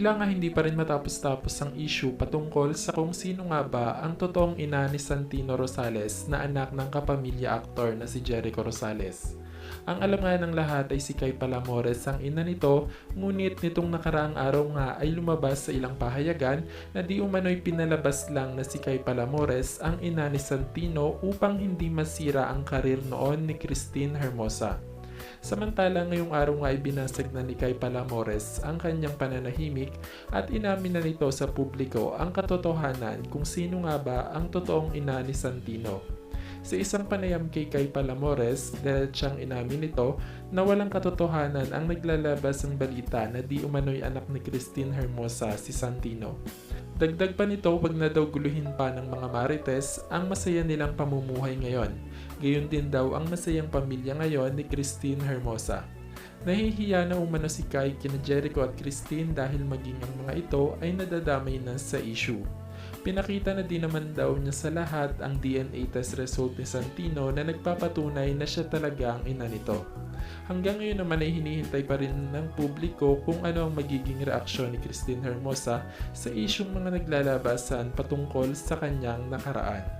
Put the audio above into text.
Tila nga hindi pa rin matapos-tapos ang issue patungkol sa kung sino nga ba ang totoong ina ni Santino Rosales na anak ng kapamilya aktor na si Jericho Rosales. Ang alam nga ng lahat ay si Kay Palamores ang ina nito, ngunit nitong nakaraang araw nga ay lumabas sa ilang pahayagan na di umano'y pinalabas lang na si Kay Palamores ang ina ni Santino upang hindi masira ang karir noon ni Christine Hermosa. Samantala ngayong araw nga ay binasag na ni Kay Palamores ang kanyang pananahimik at inamin na nito sa publiko ang katotohanan kung sino nga ba ang totoong ina ni Santino. Sa isang panayam kay Kay Palamores, diretsang inamin nito na walang katotohanan ang naglalabas ng balita na di umano'y anak ni Christine Hermosa si Santino. Dagdag pa nito, wag na daw guluhin pa ng mga marites ang masaya nilang pamumuhay ngayon. Gayon din daw ang masayang pamilya ngayon ni Christine Hermosa. Nahihiya na umano si Kai kina Jericho at Christine dahil maging ang mga ito ay nadadamay na sa issue. Pinakita na din naman daw niya sa lahat ang DNA test result ni Santino na nagpapatunay na siya talaga ang ina nito. Hanggang ngayon naman ay hinihintay pa rin ng publiko kung ano ang magiging reaksyon ni Christine Hermosa sa isyong mga naglalabasan patungkol sa kanyang nakaraan.